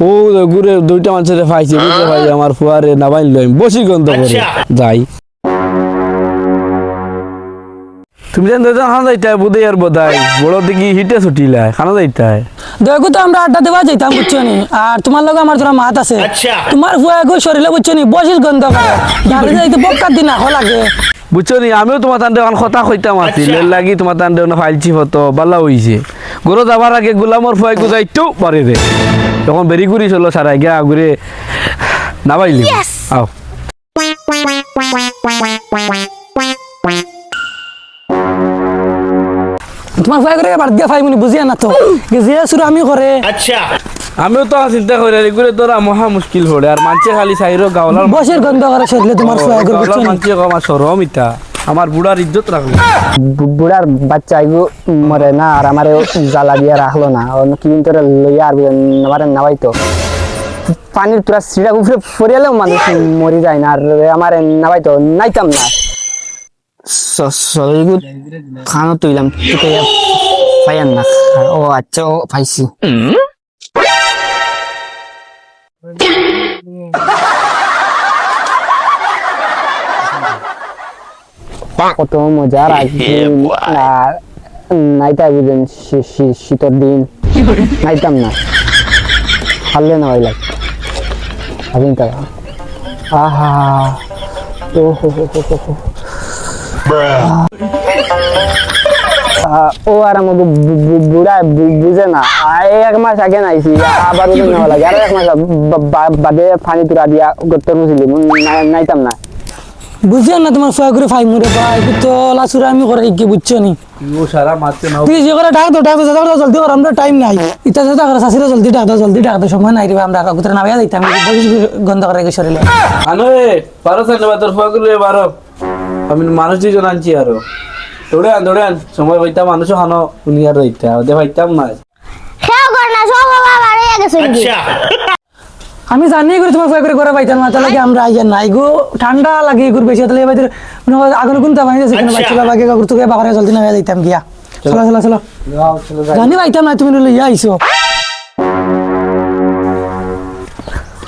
ও ঘুরে দুইটা মানুষের ফাইছে বুঝতে ভাই আমার ফুয়ারে নাবাইল লইম। বসি গন্ধ করে যাই। তুমি জান দাদা খানা যাইতে বুধই আর বোধাই। বড় দেখি হিটে ছুটিলা খানা যাইতে দেখো তো আমরা আড্ডা দেওয়া যাইতাম বুঝছ নি? আর তোমার লগে আমার তোরা মাত আছে। তোমার ফুয়া গো শরীরে বুঝছ নি? বসিস গন্ধ করে। গাড়ি যাইতে বক্কার দিন আহ লাগে। বুঝছ নি? আমিও তোমার তান্ডে এখন কথা কইতাম আছি। লের লাগি তোমার তান্ডে না ফাইলছি হতো বালা হইছে। গরো যাবার আগে গোলামর ফুয়াই গুজাইতো পারে রে তখন বেরি ঘুরি চলো সারাই গিয়া ঘুরে নাবাইলি আও। তোমার ফুয়া করে বাদ দিয়া ফাই মানে বুঝিয়া না তো? যে সুর আমি করে আমিও তো চিন্তা করি ঘুরে তোরা মহা মুশকিল হরে আর মানছে খালি সাইরো গাওলার বসের গন্ধ করে শরীরে তোমার ফুয়া করে মানছে আমার সরম ইতা আমার বুড়ার ইজ্জত রাখল বুড়ার বাচ্চা এগু মরে না আর আমারে জ্বালা দিয়ে রাখল না। অন্য কি তোরা লইয়া আর আমার নাবাইতো পানির তোরা সিঁড়া উপরে ফরিয়ালেও মানুষ মরি যায় না আর আমার নাবাইতো নাইতাম না। সরিগু খানো তুইলাম তুই পাইয়ান না ও আচ্ছা ও পাইছি কত মজার একদিন আর নাইতা বুঝেন শীতর দিন নাইতাম না হারলে না ওই লাগ ভাবিন টাকা আহা ও হো হো হো হো হো। আহ, ও আর আমাকে বুড়া বুঝে না। এক মাস আগে নাইছি আবার ওদের নেওয়া লাগে। আরও এক মাস বাদে পানি তুরা দিয়া করতে বুঝলি নাইতাম না। না তোমার ফুয়া করে ফাই মুরে ভাই তো লাসুরা আমি করে কি বুঝছ নি? ও সারা মারতে না। তুই যে করে ডাক দো ডাক দাদা জলদি কর আমরা টাইম নাই। ইতা করে শাশিরা জলদি ডাক দো জলদি ডাক সময় নাই রে আমরা গন্ধ করে গে শরীরে আনো এ তোরগুলো বারো আমি মানুষ দুজন আনছি আরও দৌড়ে আন দৌড়ে আন সময় হইতাম মানুষও খানো উনি আর হইতা ওদের হইতাম না না আমি জানি করে তোমার ফুয়া করে করে পাইতাম না তাহলে কি আমরা আইয়া নাই গো। ঠান্ডা লাগে গুর বেশি তাহলে এবার আগুন কোনটা বানিয়ে যাচ্ছে কেন বাচ্চা বাবাকে কাকুর তোকে বাবারে জলদি নামাইয়া দিতাম গিয়া। চলো। চলো চলো জানি পাইতাম না তুমি লইয়া আইছো।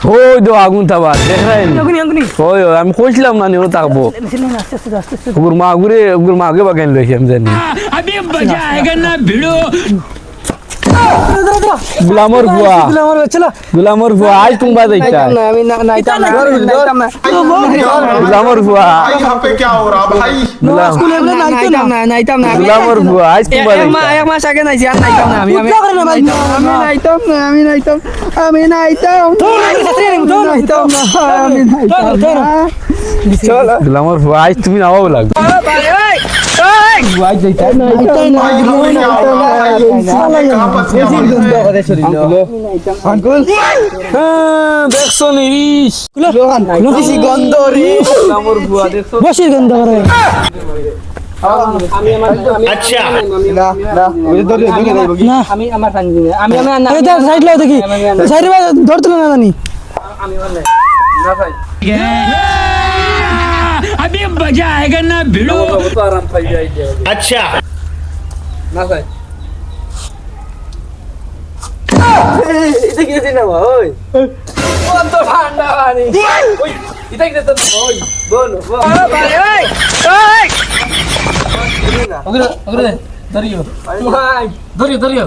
ওই দো আগুন তাবার দেখেন ওই আমি কইছিলাম না নিও থাকব গুর মা গুরে গুর মা আগে বাগান লইছি আমি জানি আমি বাজায়েগা না ভিড়ো গুলামর বুয়া আমার চলো গুলামর বুয়া আজ তুমি যাইতা আমি নাইতাম না নাইতাম না গুলামর বুয়া भाई यहाँ पे क्या हो रहा भाई গুলাম স্কুলে বলে নাইতো না নাইতাম না নাইতাম না গুলামর বুয়া আজ তুমি এক মাস যাইতা এক মাস আগে নাইছি আর নাইতাম না আমি আমি উঠলা করে না ভাই আমি নাইতাম না আমি নাইতাম আমি নাইতাম নাইতাম না আমি নাইতাম না চলো গুলামর বুয়া আজ তুমি নাও লাগবে भाई यहाँ पे क्या हो रहा है भाई कहाँ फंस गया আঙ্কুল বসির গন্ধ করে না আমি আমার আমি আমি দেখ সাইড লাও দেখি সাইড বা ধর তুলে না জানি મજા આયેગા ના ભીડો બહુ આરામ થઈ જાય અચ્છા ના સાહેબ এটা কি সিনেমা ওই কত ঠান্ডা পানি ওই এটা কি তো ওই বল বল ভাই ওই ওই ওগরে ওগরে ধরিও ভাই ধরিও ধরিও